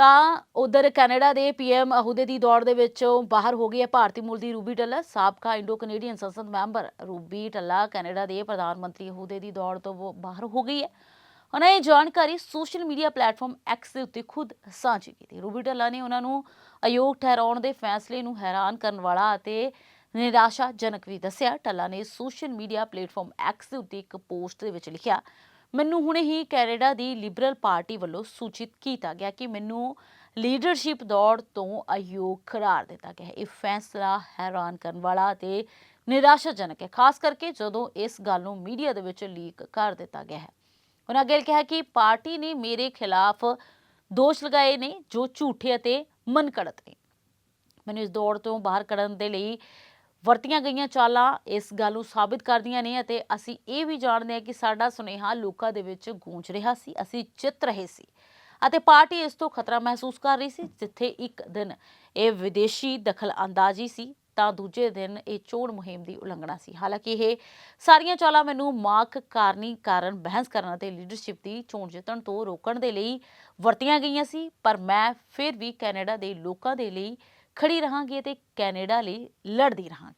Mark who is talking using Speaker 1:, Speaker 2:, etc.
Speaker 1: ਤਾਂ ਉਧਰ ਕੈਨੇਡਾ ਦੇ ਪੀਐਮ ਅਹੁਦੇ ਦੀ ਦੌੜ ਦੇ ਵਿੱਚੋਂ ਬਾਹਰ ਹੋ ਗਈ ਹੈ ਭਾਰਤੀ ਮੂਲ ਦੀ ਰੂਬੀ ਟੱਲਾ ਸਾਬਕਾ ਇੰਡੋ ਕੈਨੇਡੀਅਨ ਸੰਸਦ ਮੈਂਬਰ ਰੂਬੀ ਟੱਲਾ ਕੈਨੇਡਾ ਦੇ ਪ੍ਰਧਾਨ ਮੰਤਰੀ ਅਹੁਦੇ ਦੀ ਦੌੜ ਤੋਂ ਬਾਹਰ ਹੋ ਗਈ ਹੈ। ਉਹਨਾਂ ਇਹ ਜਾਣਕਾਰੀ ਸੋਸ਼ਲ ਮੀਡੀਆ ਪਲੇਟਫਾਰਮ ਐਕਸ ਦੇ ਉੱਤੇ ਖੁਦ ਸਾਂਝੀ ਕੀਤੀ। ਰੂਬੀ ਟੱਲਾ ਨੇ ਉਹਨਾਂ ਨੂੰ ਅਯੋਗ ਠਹਿਰਾਉਣ ਦੇ ਫੈਸਲੇ ਨੂੰ ਹੈਰਾਨ ਕਰਨ ਵਾਲਾ ਅਤੇ ਨਿਰਾਸ਼ਾਜਨਕ ਵੀ ਦੱਸਿਆ। ਟੱਲਾ ਨੇ ਸੋਸ਼ਲ ਮੀਡੀਆ ਪਲੇਟਫਾਰਮ ਐਕਸ ਦੇ ਉੱਤੇ ਇੱਕ ਪੋਸਟ ਦੇ ਵਿੱਚ ਲਿਖਿਆ ਮੈਨੂੰ ਹੁਣੇ ਹੀ ਕੈਨੇਡਾ ਦੀ ਲਿਬਰਲ ਪਾਰਟੀ ਵੱਲੋਂ ਸੂਚਿਤ ਕੀਤਾ ਗਿਆ ਕਿ ਮੈਨੂੰ ਲੀਡਰਸ਼ਿਪ ਦੌੜ ਤੋਂ ਅਯੋਗ ਕਰਾਰ ਦਿੱਤਾ ਗਿਆ ਹੈ। ਇਹ ਫੈਸਲਾ ਹੈਰਾਨ ਕਰਨ ਵਾਲਾ ਅਤੇ ਨਿਰਾਸ਼ਾਜਨਕ ਹੈ। ਖਾਸ ਕਰਕੇ ਜਦੋਂ ਇਸ ਗੱਲ ਨੂੰ ਮੀਡੀਆ ਦੇ ਵਿੱਚ ਲੀਕ ਕਰ ਦਿੱਤਾ ਗਿਆ ਹੈ। ਉਹਨਾਂ ਅੱਗੇ ਕਿਹਾ ਕਿ ਪਾਰਟੀ ਨੇ ਮੇਰੇ ਖਿਲਾਫ ਦੋਸ਼ ਲਗਾਏ ਨੇ ਜੋ ਝੂਠੇ ਅਤੇ ਮਨਕੜਤ ਨੇ। ਮੈਨੂੰ ਇਸ ਦੌੜ ਤੋਂ ਬਾਹਰ ਕੱਢਣ ਦੇ ਲਈ ਵਰਤੀਆਂ ਗਈਆਂ ਚਾਲਾਂ ਇਸ ਗੱਲ ਨੂੰ ਸਾਬਿਤ ਕਰਦੀਆਂ ਨੇ ਅਤੇ ਅਸੀਂ ਇਹ ਵੀ ਜਾਣਦੇ ਹਾਂ ਕਿ ਸਾਡਾ ਸੁਨੇਹਾ ਲੋਕਾਂ ਦੇ ਵਿੱਚ ਗੂੰਜ ਰਿਹਾ ਸੀ, ਅਸੀਂ ਜਿੱਤ ਰਹੇ ਸੀ ਅਤੇ ਪਾਰਟੀ ਇਸ ਤੋਂ ਖਤਰਾ ਮਹਿਸੂਸ ਕਰ ਰਹੀ ਸੀ, ਜਿੱਥੇ ਇੱਕ ਦਿਨ ਇਹ ਵਿਦੇਸ਼ੀ ਦਖਲ ਅੰਦਾਜ਼ੀ ਸੀ, ਤਾਂ ਦੂਜੇ ਦਿਨ ਇਹ ਚੋਣ ਮੁਹਿੰਮ ਦੀ ਉਲੰਘਣਾ ਸੀ। ਹਾਲਾਂਕਿ ਇਹ ਸਾਰੀਆਂ ਚਾਲਾਂ ਮੈਨੂੰ ਮਾਰਕ ਕਾਰਨੀ ਕਾਰਨ ਬਹਿਸ ਕਰਨ ਅਤੇ ਲੀਡਰਸ਼ਿਪ ਦੀ ਚੋਣ ਜਿੱਤਣ ਤੋਂ ਰੋਕਣ ਦੇ ਲਈ ਵਰਤੀਆਂ ਗਈਆਂ ਸੀ, ਪਰ ਮੈਂ ਫਿਰ ਵੀ ਕੈਨੇਡਾ ਦੇ ਲੋਕਾਂ ਦੇ ਲਈ ਖੜੀ ਰਹਾਂਗੀ ਅਤੇ ਕੈਨੇਡਾ ਲਈ ਲੜਦੀ ਰਹਾਂਗੀ।